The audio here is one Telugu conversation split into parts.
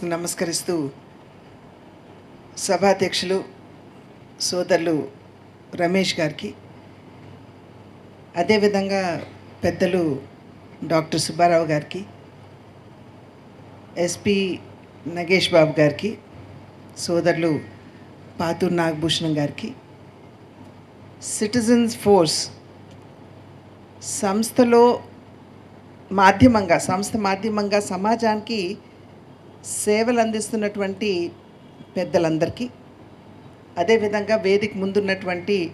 శిరస్సుకు నమస్కరిస్తూ సభాధ్యక్షులు సోదరులు రమేష్ గారికి అదేవిధంగా పెద్దలు డాక్టర్ సుబ్బారావు గారికి ఎస్పి నగేష్ బాబు గారికి సోదరులు పాతూరు నాగభూషణం గారికి సిటిజన్స్ ఫోర్స్ సంస్థలో మాధ్యమంగా సంస్థ మాధ్యమంగా సమాజానికి సేవలు అందిస్తున్నటువంటి పెద్దలందరికీ అదేవిధంగా వేదిక ముందున్నటువంటి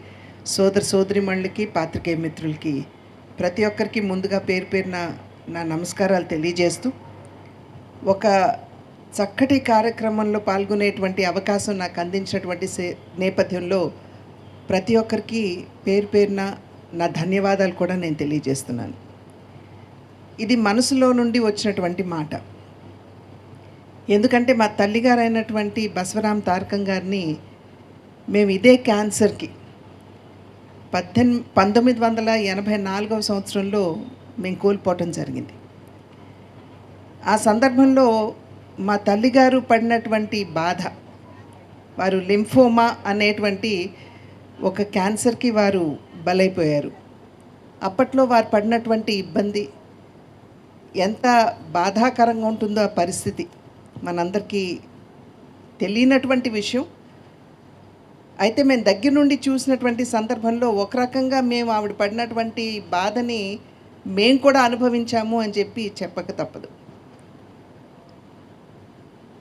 సోదర సోదరిమణులకి పాత్రికేయ మిత్రులకి ప్రతి ఒక్కరికి ముందుగా పేరు పేరున నా నమస్కారాలు తెలియజేస్తూ ఒక చక్కటి కార్యక్రమంలో పాల్గొనేటువంటి అవకాశం నాకు అందించినటువంటి సే నేపథ్యంలో ప్రతి ఒక్కరికి పేరు పేరున నా ధన్యవాదాలు కూడా నేను తెలియజేస్తున్నాను. ఇది మనసులో నుండి వచ్చినటువంటి మాట. ఎందుకంటే మా తల్లిగారైనటువంటి బసవరాం తారకం గారిని మేము ఇదే క్యాన్సర్కి పద్దెనిమిది పంతొమ్మిది వందల ఎనభై నాలుగవ సంవత్సరంలో మేము కోల్పోవటం జరిగింది. ఆ సందర్భంలో మా తల్లిగారు పడినటువంటి బాధ వారు లింఫోమా అనేటువంటి ఒక క్యాన్సర్కి వారు బలైపోయారు. అప్పట్లో వారు పడినటువంటి ఇబ్బంది ఎంత బాధాకరంగా ఉంటుందో ఆ పరిస్థితి. మనందరికీ తెలియనటువంటి విషయం. అయితే మేము దగ్గర నుండి చూసినటువంటి సందర్భంలో ఒక రకంగా మేము ఆవిడ పడినటువంటి బాధని మేము కూడా అనుభవించాము అని చెప్పి చెప్పక తప్పదు.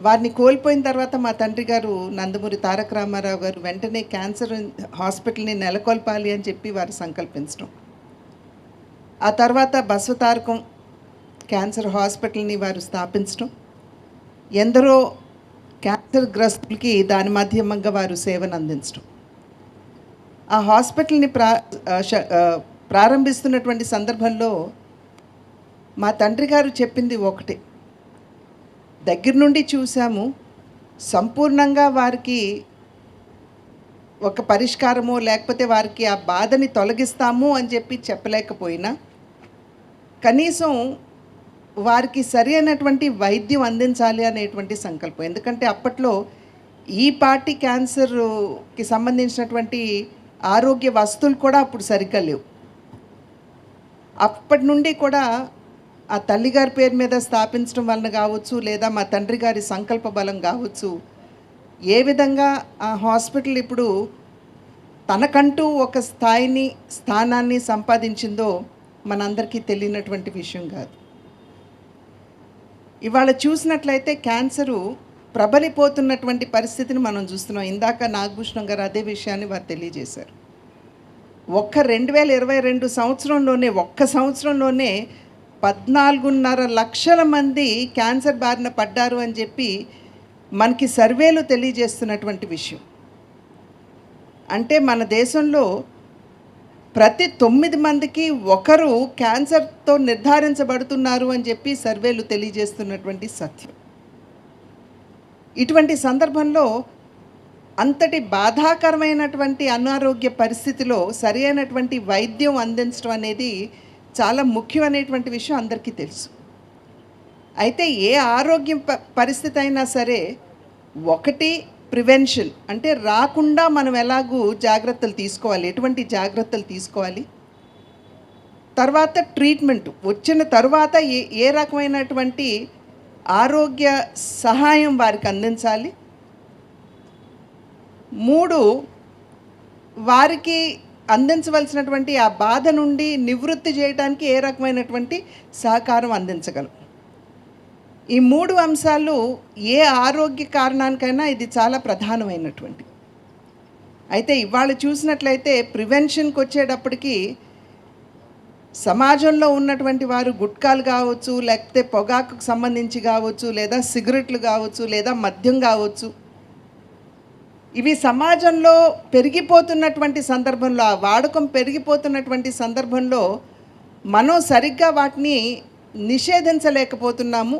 వారిని కోల్పోయిన తర్వాత మా తండ్రి గారు నందమూరి తారక రామారావు గారు వెంటనే క్యాన్సర్ హాస్పిటల్ని నెలకొల్పాలి అని చెప్పి వారు సంకల్పించడం. ఆ తర్వాత బస్వతారకం క్యాన్సర్ హాస్పిటల్ని వారు స్థాపించడం. ఎందరో క్యాన్సర్ గ్రస్తులకి దాని మాధ్యమంగా వారు సేవను అందించడం ఆ హాస్పిటల్ని ప్రా ప్రారంభిస్తున్నటువంటి సందర్భంలో మా తండ్రి గారు చెప్పింది ఒకటి. దగ్గర నుండి చూసాము సంపూర్ణంగా వారికి ఒక పరిష్కారమో లేకపోతే వారికి ఆ బాధని తొలగిస్తాము అని చెప్పి చెప్పలేకపోయినా కనీసం వారికి సరి అయినటువంటి వైద్యం అందించాలి అనేటువంటి సంకల్పం. ఎందుకంటే అప్పట్లో ఈ పార్టీ క్యాన్సర్కి సంబంధించినటువంటి ఆరోగ్య వస్తువులు కూడా అప్పుడు సరిగ్గా లేవు. అప్పటి నుండి కూడా ఆ తల్లిగారి పేరు మీద స్థాపించడం వలన కావచ్చు లేదా మా తండ్రి గారి సంకల్ప బలం కావచ్చు ఏ విధంగా ఆ హాస్పిటల్ ఇప్పుడు తనకంటూ ఒక స్థాయిని స్థానాన్ని సంపాదించిందో మనందరికీ తెలియనటువంటి విషయం కాదు. ఇవాళ చూసినట్లయితే క్యాన్సరు ప్రబలిపోతున్నటువంటి పరిస్థితిని మనం చూస్తున్నాం. ఇందాక నాగభూషణం గారు అదే విషయాన్ని వారు తెలియజేశారు. ఒక్క రెండు వేల ఇరవై రెండు సంవత్సరంలోనే ఒక్క సంవత్సరంలోనే పద్నాలుగున్నర లక్షల మంది క్యాన్సర్ బారిన పడ్డారు అని చెప్పి మనకి సర్వేలు తెలియజేస్తున్నటువంటి విషయం. అంటే మన దేశంలో ప్రతి తొమ్మిది మందికి ఒకరు క్యాన్సర్తో నిర్ధారించబడుతున్నారు అని చెప్పి సర్వేలు తెలియజేస్తున్నటువంటి సత్యం. ఇటువంటి సందర్భంలో అంతటి బాధాకరమైనటువంటి అనారోగ్య పరిస్థితిలో సరి అయినటువంటి వైద్యం అందించడం అనేది చాలా ముఖ్యమైనటువంటి విషయం అందరికీ తెలుసు. అయితే ఏ ఆరోగ్యం ప- పరిస్థితి అయినా సరే ఒకటి ప్రివెన్షన్ అంటే రాకుండా మనం ఎలాగూ జాగ్రత్తలు తీసుకోవాలి? ఎటువంటి జాగ్రత్తలు తీసుకోవాలి? తర్వాత ట్రీట్మెంట్. వచ్చిన తర్వాత ఏ ఏ రకమైనటువంటి ఆరోగ్య సహాయం వారికి అందించాలి? మూడు వారికి అందించవలసినటువంటి ఆ బాధ నుండి నివృత్తి చేయడానికి ఏ రకమైనటువంటి సహకారం అందించగలం? ఈ మూడు అంశాలు ఏ ఆరోగ్య కారణానికైనా ఇది చాలా ప్రధానమైనటువంటి. అయితే ఇవాళ చూసినట్లయితే ప్రివెన్షన్కి వచ్చేటప్పటికి సమాజంలో ఉన్నటువంటి వారు గుట్కాలు కావచ్చు లేకపోతే పొగాకు సంబంధించి కావచ్చు లేదా సిగరెట్లు కావచ్చు లేదా మద్యం కావచ్చు. ఇవి సమాజంలో పెరిగిపోతున్నటువంటి సందర్భంలో ఆ వాడకం పెరిగిపోతున్నటువంటి సందర్భంలో మనం సరిగ్గా వాటిని నిషేధించలేకపోతున్నాము.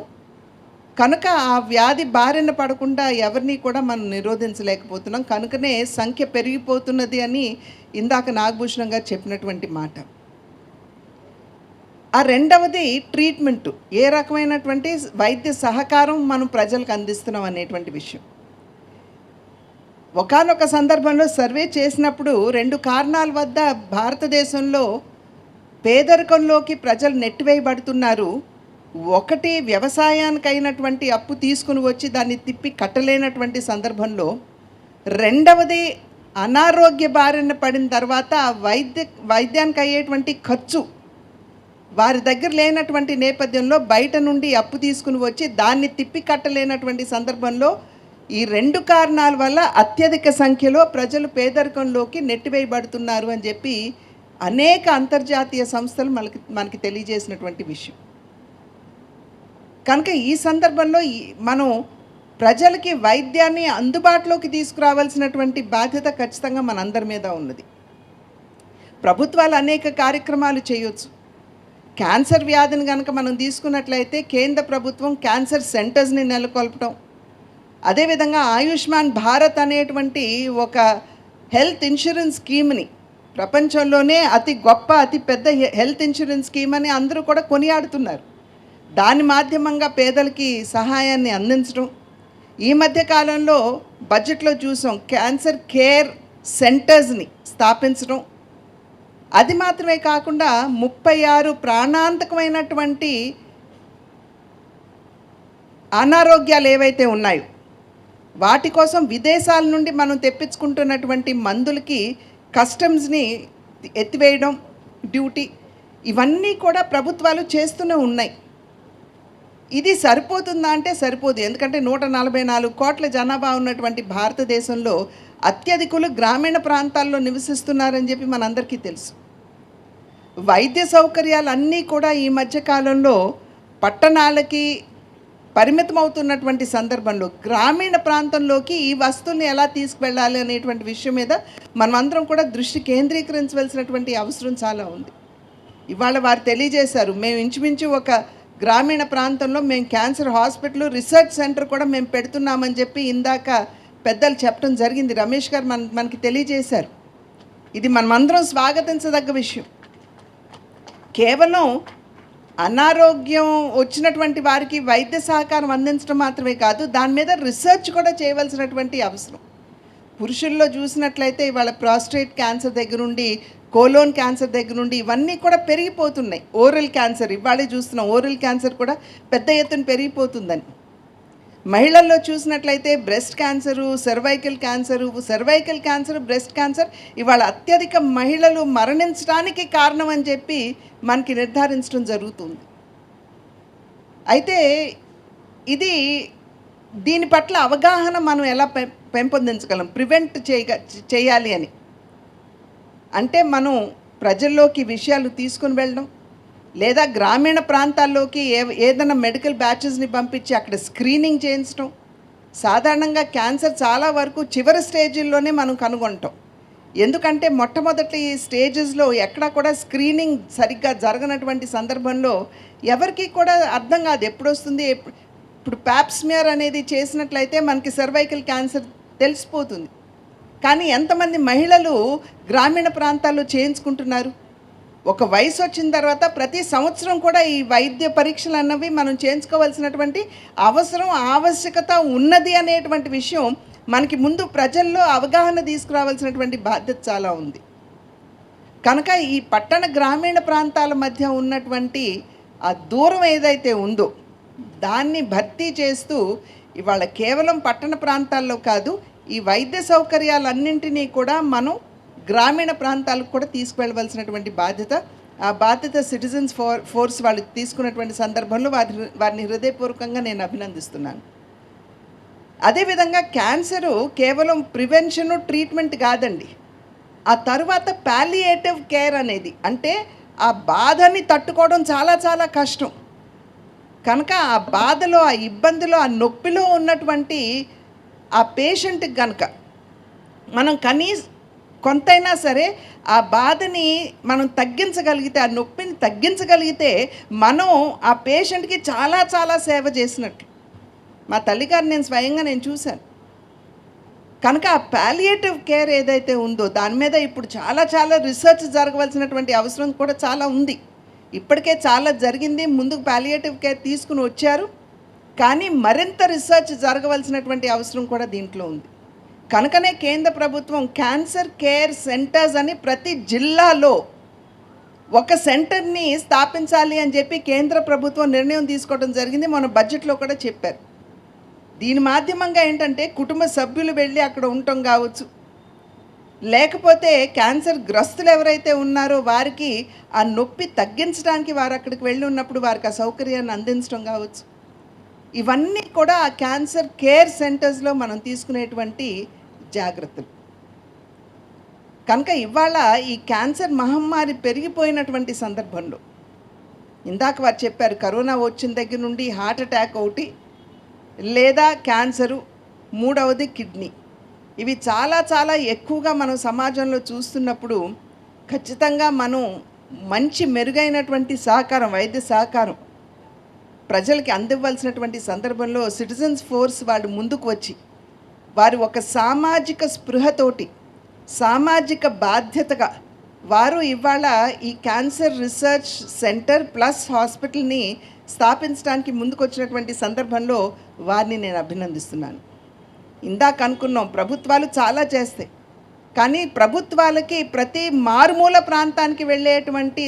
కనుక ఆ వ్యాధి బారిన పడకుండా ఎవరిని కూడా మనం నిరోధించలేకపోతున్నాం. కనుకనే సంఖ్య పెరిగిపోతున్నది అని ఇందాక నాగభూషణం గారు చెప్పినటువంటి మాట. ఆ రెండవది ట్రీట్మెంటు. ఏ రకమైనటువంటి వైద్య సహకారం మనం ప్రజలకు అందిస్తున్నాం అనేటువంటి విషయం. ఒకానొక సందర్భంలో సర్వే చేసినప్పుడు రెండు కారణాల వద్ద భారతదేశంలో పేదరికంలోకి ప్రజలు నెట్టివేయబడుతున్నారు. ఒకటి వ్యవసాయానికి అయినటువంటి అప్పు తీసుకుని వచ్చి దాన్ని తిప్పి కట్టలేనటువంటి సందర్భంలో రెండవది అనారోగ్య బారిన పడిన తర్వాత వైద్య వైద్యానికి అయ్యేటువంటి ఖర్చు వారి దగ్గర లేనటువంటి నేపథ్యంలో బయట నుండి అప్పు తీసుకుని వచ్చి దాన్ని తిప్పి కట్టలేనటువంటి సందర్భంలో ఈ రెండు కారణాల వల్ల అత్యధిక సంఖ్యలో ప్రజలు పేదరికంలోకి నెట్టివేయబడుతున్నారు అని చెప్పి అనేక అంతర్జాతీయ సంస్థలు మనకి మనకి తెలియజేసినటువంటి విషయం. కనుక ఈ సందర్భంలో ఈ- మనం ప్రజలకి వైద్యాన్ని అందుబాటులోకి తీసుకురావాల్సినటువంటి బాధ్యత ఖచ్చితంగా మనందరి మీద ఉన్నది. ప్రభుత్వాలు అనేక కార్యక్రమాలు చేయొచ్చు. క్యాన్సర్ వ్యాధిని కనుక మనం తీసుకున్నట్లయితే కేంద్ర ప్రభుత్వం క్యాన్సర్ సెంటర్స్ని నెలకొల్పడం. అదేవిధంగా ఆయుష్మాన్ భారత్ అనేటువంటి ఒక హెల్త్ ఇన్సూరెన్స్ స్కీమ్ని ప్రపంచంలోనే అతి గొప్ప అతి పెద్ద హెల్త్ ఇన్సూరెన్స్ స్కీమ్ అని అందరూ కూడా కొనియాడుతున్నారు. దాని మాధ్యమంగా పేదలకి సహాయాన్ని అందించడం. ఈ మధ్య కాలంలో బడ్జెట్లో చూసాం క్యాన్సర్ కేర్ సెంటర్స్ని స్థాపించడం. అది మాత్రమే కాకుండా ముప్పై ఆరు ప్రాణాంతకమైనటువంటి అనారోగ్యాలు ఏవైతే ఉన్నాయో వాటి కోసం విదేశాల నుండి మనం తెప్పించుకుంటున్నటువంటి మందులకి కస్టమ్స్ని ఎత్తివేయడం డ్యూటీ ఇవన్నీ కూడా ప్రభుత్వాలు చేస్తూనే ఉన్నాయి. ఇది సరిపోతుందా అంటే సరిపోదు. ఎందుకంటే నూట నలభై నాలుగు కోట్ల జనాభా ఉన్నటువంటి భారతదేశంలో అత్యధికులు గ్రామీణ ప్రాంతాల్లో నివసిస్తున్నారని చెప్పి మనందరికీ తెలుసు. వైద్య సౌకర్యాలు అన్నీ కూడా ఈ మధ్యకాలంలో పట్టణాలకి పట్టణాలకి పరిమితమవుతున్నటువంటి సందర్భంలో గ్రామీణ ప్రాంతంలోకి ఈ వస్తువుల్ని ఎలా తీసుకువెళ్ళాలి అనేటువంటి విషయం మీద మనమందరం కూడా దృష్టి కేంద్రీకరించవలసినటువంటి అవసరం చాలా ఉంది. ఇవాళ వారు తెలియజేశారు మేము ఇంచుమించు ఒక గ్రామీణ ప్రాంతంలో మేము క్యాన్సర్ హాస్పిటల్ రీసెర్చ్ సెంటర్ కూడా మేము పెడుతున్నామని చెప్పి ఇందాక పెద్దలు చెప్పడం జరిగింది. రమేష్ గారు మన మనకి తెలియజేశారు. ఇది మనమందరం స్వాగతించదగ్గ విషయం. కేవలం అనారోగ్యం వచ్చినటువంటి వారికి వైద్య సహకారం అందించడం మాత్రమే కాదు దాని మీద రీసెర్చ్ కూడా చేయవలసినటువంటి అవసరం. పురుషుల్లో చూసినట్లయితే ఇవాళ ప్రాస్టేట్ క్యాన్సర్ దగ్గరుండి కోలోన్ క్యాన్సర్ దగ్గర నుండి ఇవన్నీ కూడా పెరిగిపోతున్నాయి. ఓరల్ క్యాన్సర్ ఇవాళే చూస్తున్నాం ఓరల్ క్యాన్సర్ కూడా పెద్ద ఎత్తున పెరిగిపోతుందని. మహిళల్లో చూసినట్లయితే breast cancer cervical cancer cervical cancer breast cancer ఇవాళ అత్యధిక మహిళలు మరణించడానికి కారణం అని చెప్పి మనకి నిర్ధారించడం జరుగుతుంది. అయితే ఇది దీని పట్ల అవగాహన మనం ఎలా పెం పెంపొందించగలం? ప్రివెంట్ చేయగ చేయాలి అని. అంటే మనం ప్రజల్లోకి విషయాలు తీసుకుని వెళ్ళడం లేదా గ్రామీణ ప్రాంతాల్లోకి ఏ ఏదైనా మెడికల్ బ్యాచెస్ని పంపించి అక్కడ స్క్రీనింగ్ చేయించడం. సాధారణంగా క్యాన్సర్ చాలా వరకు చివరి స్టేజీల్లోనే మనం కనుగొంటాం. ఎందుకంటే మొట్టమొదటి స్టేజెస్లో ఎక్కడా కూడా స్క్రీనింగ్ సరిగ్గా జరగనటువంటి సందర్భంలో ఎవరికి కూడా అర్థం కాదు ఎప్పుడు వస్తుంది ఇప్పుడు ప్యాప్స్మియర్ అనేది చేసినట్లయితే మనకి సర్వైకల్ క్యాన్సర్ తెలిసిపోతుంది. కానీ ఎంతమంది మహిళలు గ్రామీణ ప్రాంతాల్లో చేయించుకుంటున్నారు? ఒక వయసు వచ్చిన తర్వాత ప్రతి సంవత్సరం కూడా ఈ వైద్య పరీక్షలు అన్నవి మనం చేయించుకోవాల్సినటువంటి అవసరం ఆవశ్యకత ఉన్నది అనేటువంటి విషయం మనకి ముందు ప్రజల్లో అవగాహన తీసుకురావాల్సినటువంటి బాధ్యత చాలా ఉంది. కనుక ఈ పట్టణ గ్రామీణ ప్రాంతాల మధ్య ఉన్నటువంటి ఆ దూరం ఏదైతే ఉందో దాన్ని భర్తీ చేస్తూ ఇవాళ కేవలం పట్టణ ప్రాంతాల్లో కాదు ఈ వైద్య సౌకర్యాలన్నింటినీ కూడా మనం గ్రామీణ ప్రాంతాలకు కూడా తీసుకువెళ్ళవలసినటువంటి బాధ్యత ఆ బాధ్యత సిటిజన్స్ ఫోర్ ఫోర్స్ వాళ్ళు తీసుకున్నటువంటి సందర్భంలో వారి వారిని హృదయపూర్వకంగా నేను అభినందిస్తున్నాను. అదేవిధంగా క్యాన్సరు కేవలం ప్రివెన్షన్ ట్రీట్మెంట్ కాదండి. ఆ తర్వాత ప్యాలియేటివ్ కేర్ అనేది అంటే ఆ బాధని తట్టుకోవడం చాలా చాలా కష్టం. కనుక ఆ బాధలో ఆ ఇబ్బందిలో ఆ నొప్పిలో ఉన్నటువంటి ఆ పేషెంట్కి కనుక మనం కనీస కొంతైనా సరే ఆ బాధని మనం తగ్గించగలిగితే ఆ నొప్పిని తగ్గించగలిగితే మనం ఆ పేషెంట్కి చాలా చాలా సేవ చేసినట్టు. మా తల్లిగారు నేను స్వయంగా నేను చూశాను. కనుక ఆ పాలియేటివ్ కేర్ ఏదైతే ఉందో దాని మీద ఇప్పుడు చాలా చాలా రీసెర్చ్ జరగవలసినటువంటి అవసరం కూడా చాలా ఉంది. ఇప్పటికే చాలా జరిగింది. ముందుకు పాలియేటివ్ కేర్ తీసుకుని వచ్చారు. కానీ మరింత రీసెర్చ్ జరగవలసినటువంటి అవసరం కూడా దీంట్లో ఉంది. కనుకనే కేంద్ర ప్రభుత్వం క్యాన్సర్ కేర్ సెంటర్స్ అని ప్రతి జిల్లాలో ఒక సెంటర్ని స్థాపించాలి అని చెప్పి కేంద్ర ప్రభుత్వం నిర్ణయం తీసుకోవడం జరిగింది. మన బడ్జెట్లో కూడా చెప్పారు. దీని మాధ్యమంగా ఏంటంటే కుటుంబ సభ్యులు వెళ్ళి అక్కడ ఉండటం కావచ్చు. లేకపోతే క్యాన్సర్ గ్రస్తులు ఎవరైతే ఉన్నారో వారికి ఆ నొప్పి తగ్గించడానికి వారు అక్కడికి వెళ్ళి ఉన్నప్పుడు వారికి ఆ సౌకర్యాన్ని అందించడం కావచ్చు. ఇవన్నీ కూడా క్యాన్సర్ కేర్ సెంటర్స్లో మనం తీసుకునేటువంటి జాగ్రత్తలు. కనుక ఇవాళ ఈ క్యాన్సర్ మహమ్మారి పెరిగిపోయినటువంటి సందర్భంలో ఇందాక వారు చెప్పారు కరోనా వచ్చిన దగ్గర నుండి హార్ట్ అటాక్ ఒకటి లేదా క్యాన్సరు మూడవది కిడ్నీ. ఇవి చాలా చాలా ఎక్కువగా మనం సమాజంలో చూస్తున్నప్పుడు ఖచ్చితంగా మనం మంచి మెరుగైనటువంటి సహకారం వైద్య సహకారం ప్రజలకి అందివ్వాల్సినటువంటి సందర్భంలో సిటిజన్స్ ఫోర్స్ వాళ్ళు ముందుకు వచ్చి వారు ఒక సామాజిక స్పృహతోటి సామాజిక బాధ్యతగా వారు ఇవాళ ఈ క్యాన్సర్ రీసెర్చ్ సెంటర్ ప్లస్ హాస్పిటల్ని స్థాపించడానికి ముందుకొచ్చినటువంటి సందర్భంలో వారిని నేను అభినందిస్తున్నాను. ఇందాక అనుకున్నాం ప్రభుత్వాలు చాలా చేస్తాయి. కానీ ప్రభుత్వాలకి ప్రతి మారుమూల ప్రాంతానికి వెళ్ళేటువంటి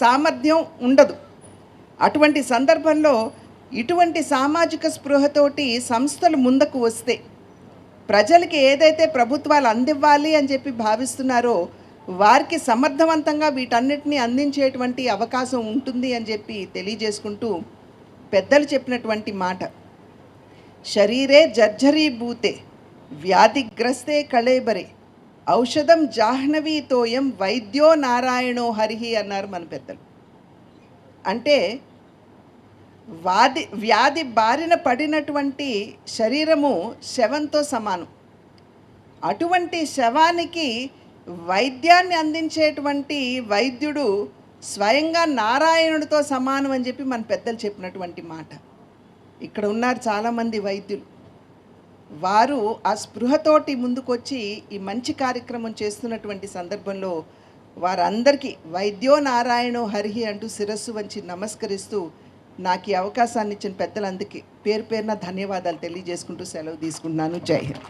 సామర్థ్యం ఉండదు. అటువంటి సందర్భంలో ఇటువంటి సామాజిక స్పృహతోటి సంస్థలు ముందుకు వస్తే ప్రజలకి ఏదైతే ప్రభుత్వాలు అందివ్వాలి అని చెప్పి భావిస్తున్నారో వారికి సమర్థవంతంగా వీటన్నిటిని అందించేటువంటి అవకాశం ఉంటుంది అని చెప్పి తెలియజేసుకుంటూ పెద్దలు చెప్పినటువంటి మాట. శరీరే జర్జరీభూతే వ్యాధిగ్రస్తే కళేబరే ఔషధం జాహ్నవీతోయం వైద్యో నారాయణో హరిహి అన్నారు మన పెద్దలు. అంటే వాది వ్యాధి బారిన పడినటువంటి శరీరము శవంతో సమానం. అటువంటి శవానికి వైద్యాన్ని అందించేటువంటి వైద్యుడు స్వయంగా నారాయణుడితో సమానం అని చెప్పి మన పెద్దలు చెప్పినటువంటి మాట. ఇక్కడ ఉన్నారు చాలామంది వైద్యులు. వారు ఆ స్పృహతోటి ముందుకొచ్చి ఈ మంచి కార్యక్రమం చేస్తున్నటువంటి సందర్భంలో వారందరికీ వైద్యో నారాయణో హరిహి అంటూ శిరస్సు వంచి నమస్కరిస్తూ నాకు ఈ అవకాశాన్ని ఇచ్చిన పెద్దలందరికీ పేరు పేరున ధన్యవాదాలు తెలియజేసుకుంటూ సెలవు తీసుకుంటున్నాను. జై హింద్.